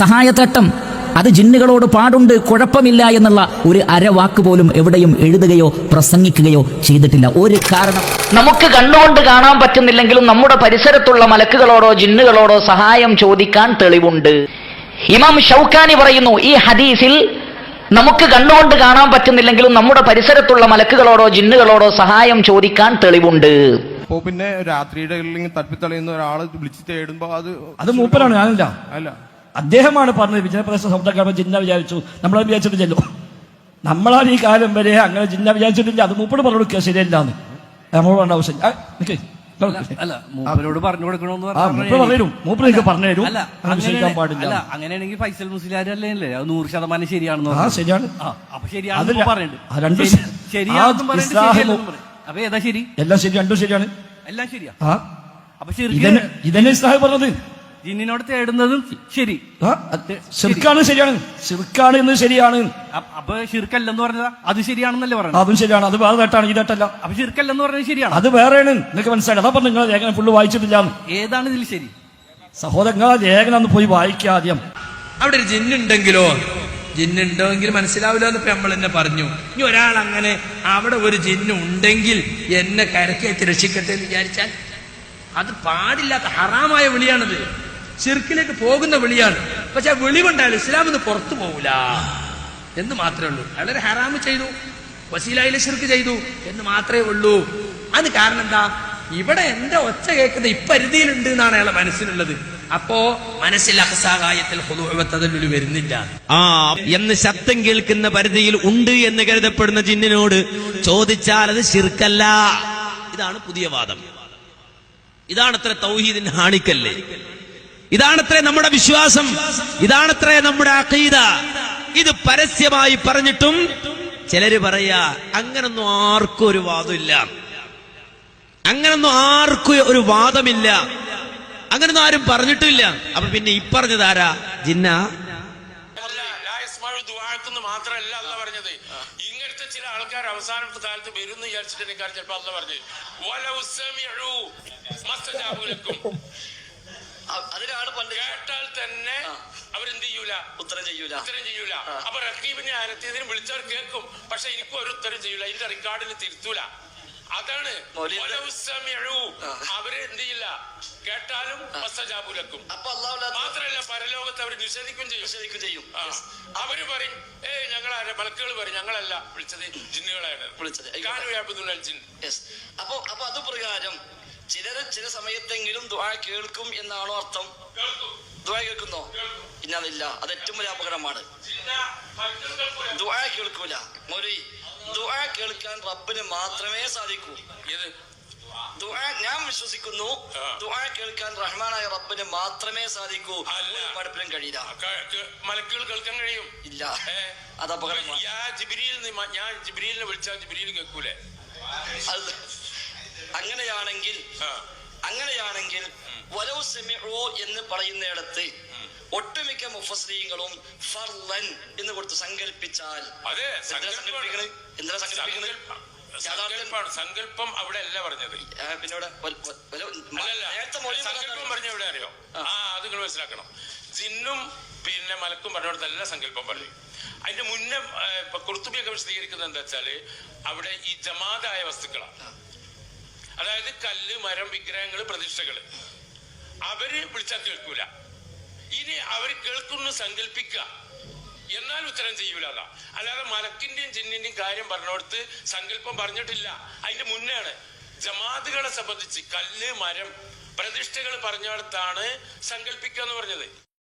സഹായത്തട്ടം അത് ജിന്നുകളോട് പാടുണ്ട് കുഴപ്പമില്ല എന്നുള്ള ഒരു അരവാക്ക് പോലും എവിടെയും എഴുതുകയോ പ്രസംഗിക്കുകയോ ചെയ്തിട്ടില്ല. ഒരു കാരണം നമുക്ക് കണ്ണുകൊണ്ട് കാണാൻ പറ്റുന്നില്ലെങ്കിലും നമ്മുടെ പരിസരത്തുള്ള മലക്കുകളോടോ ജിന്നുകളോടോ സഹായം ചോദിക്കാൻ തെളിവുണ്ട്. ഇമാം ഷൗക്കാനി പറയുന്നു ഈ ഹദീസിൽ നമുക്ക് കണ്ണുകൊണ്ട് കാണാൻ പറ്റുന്നില്ലെങ്കിലും നമ്മുടെ പരിസരത്തുള്ള മലക്കുകളോടോ ജിന്നുകളോടോ സഹായം ചോദിക്കാൻ തെളിവുണ്ട്. അപ്പോ പിന്നെ രാത്രിയുടെ തട്ടിത്തളയുന്ന ഒരാൾ വിളിച്ചു വിളിച്ച് തേടുമ്പോ അത് അത് മൂപ്പരാണ് ഞാനല്ല. അല്ല. അദ്ദേഹമാണ് പറഞ്ഞത്. വിജയപ്രദേശ ശബ്ദക്കാരൻ ജിന്ന വിചാരിച്ചു. നമ്മളത് വിചാരിച്ചിട്ട് ചെല്ലു നമ്മളാണ് ഈ കാലം വരെ അങ്ങനെ ജിന്ന വിചാരിച്ചിട്ടില്ല. അത് മൂപ്പട് പറഞ്ഞു കൊടുക്കുക ശരിയല്ലാന്ന്. നമ്മൾ പറഞ്ഞ ആവശ്യം. അല്ല മൂപ്പരോട് പറഞ്ഞു കൊടുക്കണമെന്ന് പറഞ്ഞു അല്ല അങ്ങനെ പാടില്ല. അല്ല അങ്ങനെയാണെങ്കിൽ ഫൈസൽ മുസ്ലിയാർ അല്ലേ അത് നൂറ് ശതമാനം ശരിയാണെന്ന്. ശരിയാണ്. അപ്പൊ ശരിയാണെന്ന് പറയുന്നുണ്ട് ശരി- ശരി. ശരിയാണെന്നും ആ, പറയുന്നുണ്ട് ഇസ്ലാഹ് അപ്പൊ ഏതാ ശരി? എല്ലാം ശരി രണ്ടും ശരിയാണ്. എല്ലാം ശരിയാ. അപ്പൊ ശരി ഇതന്നെ ഇതന്നെ ഇസ്ലാഹ് പറഞ്ഞത്. ജിന്നിനോട് തേടുന്നതും ശരി. ശിർക്കാണ് ശരിയാണ്. ശിർക്കാണ് എന്ന് ശരിയാണ്. അപ്പൊ ശിർക്കല്ലെന്ന് പറഞ്ഞതാ? അത് ശരിയാണെന്നല്ലേ പറഞ്ഞത് അതും ശരിയാണ്. അത് വേറെ തട്ടാണ് ഈ തട്ടല്ല അപ്പൊ ശിർക്കല്ലെന്ന് പറഞ്ഞത് ശരിയാണ്. അത് വേറെയാണ്. നിങ്ങൾക്ക് മനസ്സിലായി. അതാ പറഞ്ഞു നിങ്ങൾ ലേഖനം ഫുള്ള് വായിച്ചിട്ടില്ല. ഏതാണ് ഇതിൽ ശരി? സഹോദരങ്ങൾ ലേഖനം ഒന്ന് പോയി വായിക്കുക ആദ്യം. അവിടെ ഒരു ജിന്നുണ്ടെങ്കിലോ? ജിന്നുണ്ടെങ്കിൽ മനസ്സിലാവില്ല എന്ന് നമ്മൾ എന്നെ പറഞ്ഞു. ഇനി ഒരാൾ അങ്ങനെ അവിടെ ഒരു ജിന്നു ഉണ്ടെങ്കിൽ എന്നെ കരക്കേറ്റ് രക്ഷിക്കട്ടെ എന്ന് വിചാരിച്ചാൽ അത് പാടില്ലാത്ത ഹറാമായ വിളിയാണത്. ചെറുക്കിലേക്ക് പോകുന്ന വിളിയാണ്. പക്ഷെ ആ വിളി കൊണ്ടാൽ ഇസ്ലാം ഒന്ന് പുറത്തു പോകൂല എന്ന് മാത്രമേ ഉള്ളൂ. അയാളൊരു ഹറാമ് ചെയ്തു. വസീലായിലെ ശിർക്ക് ചെയ്തു. എന്ന് മാത്രമേ ഉള്ളൂ. അത് കാരണം എന്താ? ഇവിടെ എന്റെ ഒച്ച കേൾക്കുന്നത് ഇപ്പരുതിയിലുണ്ട് എന്നാണ് അയാളെ മനസ്സിലുള്ളത്. അപ്പോ മനസ്സിൽ അഹസാകായത്തിൽ ഹുദുവത്തതിൽ വരുന്നില്ല. ആ എന്ന് ശബ്ദം കേൾക്കുന്ന പരിധിയിൽ ഉണ്ട് എന്ന് കരുതപ്പെടുന്ന ജിന്നിനോട് ചോദിച്ചാൽ അത് ശിർക്കല്ല. ഇതാണ് പുതിയ വാദം. ഇതാണ് അത്ര തൗഹീദിന്റെ ഹാണിക്കല്ലേ. ഇതാണത്രേ നമ്മുടെ വിശ്വാസം. ഇതാണത്രേ നമ്മുടെ അഖീദ. ഇത് പരസ്യമായി പറഞ്ഞിട്ടും ചിലര് പറയാ അങ്ങനൊന്നും ആർക്കും ഒരു വാദമില്ല. അങ്ങനൊന്നും ആർക്കും ഒരു വാദമില്ല. അങ്ങനൊന്നും ആരും പറഞ്ഞിട്ടില്ല. അപ്പൊ പിന്നെ ഈ പറഞ്ഞതാരാ ജിന്ന. ദുആക്കെന്ന് മാത്രമല്ല അല്ല പറഞ്ഞത്. ഇങ്ങനത്തെ ചില ആൾക്കാർ അവസാനത്തെ കാലത്ത് വരും എന്ന് വിചാരിച്ചിട്ട് ചിലപ്പോ അല്ല പറഞ്ഞത് അതിനാണ് പണ്ട്. കേട്ടാൽ തന്നെ അവരെന്ത് ചെയ്യൂല? ഉത്തരം ചെയ്യൂല. ഉത്തരം ചെയ്യൂല. അപ്പൊ റക്കീബിനെ ആരത്തിയതിനും വിളിച്ചവർ കേൾക്കും. പക്ഷെ എനിക്കും ഒരു ഉത്തരം ചെയ്യൂല. ഇതിന്റെ റെക്കോർഡിന് തിരുത്തൂല. അതാണ് അവർ എന്ത് ചെയ്യില്ല? കേട്ടാലും മസ്തജാബു ലക്കും. അപ്പൊ മാത്രല്ല പരലോകത്ത് അവർ നിഷേധിക്കും ചെയ്യും. നിഷേധിക്കും ചെയ്യും. അവർ പറയും ഞങ്ങൾ ഞങ്ങളാരെ? മലക്കുകൾ പറയും ഞങ്ങളല്ല. വിളിച്ചത് ജിന്നുകളാണ്. വിളിച്ചത്. അപ്പൊ അപ്പൊ അത് പ്രകാരം ചിലര് ചില സമയത്തെങ്കിലും ദുആ കേൾക്കും എന്നാണോ അർത്ഥം? ദുആ കേൾക്കുന്നോ? ഇന്നതില്ല അത് ഏറ്റവും വലിയ അപകടമാണ്. ദുആ കേൾക്കൂല. മൊരി ദുആ കേൾക്കാൻ റബ്ബിന് മാത്രമേ സാധിക്കൂ. ഇത് ഞാൻ വിശ്വസിക്കുന്നു. ദുആ കേൾക്കാൻ റഹ്മാനായ റബ്ബിന് മാത്രമേ സാധിക്കൂ. പഠിപ്പിനും കഴിയില്ല. മലക്കുകൾ കേൾക്കാൻ കഴിയും. ഇല്ല? അത് അപകടം ഞാൻ ജിബ്രീലിനെ വിളിച്ചാൽ ജിബ്രീൽ കേൾക്കൂലേ? അത് അങ്ങനെയാണെങ്കിൽ അങ്ങനെയാണെങ്കിൽ വലൗ സെമിഉ എന്ന് പറയുന്നിടത്ത് ഒട്ടുമിക്ക മുഫസ്രീങ്ങളും ഫർലൻ എന്ന് കൊടുത്ത് സങ്കല്പിച്ചാൽ അതെ സങ്കല്പിക്കണത് സങ്കല്പം അവിടെ അല്ല പറഞ്ഞത്. പിന്നെ സങ്കല്പം പറഞ്ഞ എവിടെ അറിയോ? ആ. അത് നിങ്ങൾ മനസ്സിലാക്കണം. ജിന്നും പിന്നെ മലക്കും പറഞ്ഞിടത്തല്ല സങ്കല്പം പറഞ്ഞു അതിന്റെ മുന്നേ കുർത്തുബിയൊക്കെ വിശദീകരിക്കുന്നത് എന്താ വെച്ചാൽ അവിടെ ഈ ജമാതായ വസ്തുക്കളാണ്. അതായത് കല്ല് മരം വിഗ്രഹങ്ങൾ പ്രതിഷ്ഠകൾ. അവർ വിളിച്ചാൽ കേൾക്കൂല. ഇനി അവർ കേൾക്കുന്നു സങ്കല്പിക്കുക എന്നാൽ ഉത്തരം ചെയ്യൂല അല്ലാതെ മലക്കിന്റെയും ചിന്നിന്റെയും കാര്യം പറഞ്ഞോടുത്ത് സങ്കല്പം പറഞ്ഞിട്ടില്ല. അതിന്റെ മുന്നെയാണ് ജമാതുകളെ സംബന്ധിച്ച് കല്ല് മരം പ്രതിഷ്ഠകൾ പറഞ്ഞിടത്താണ് സങ്കല്പിക്കുക എന്ന് പറഞ്ഞത്.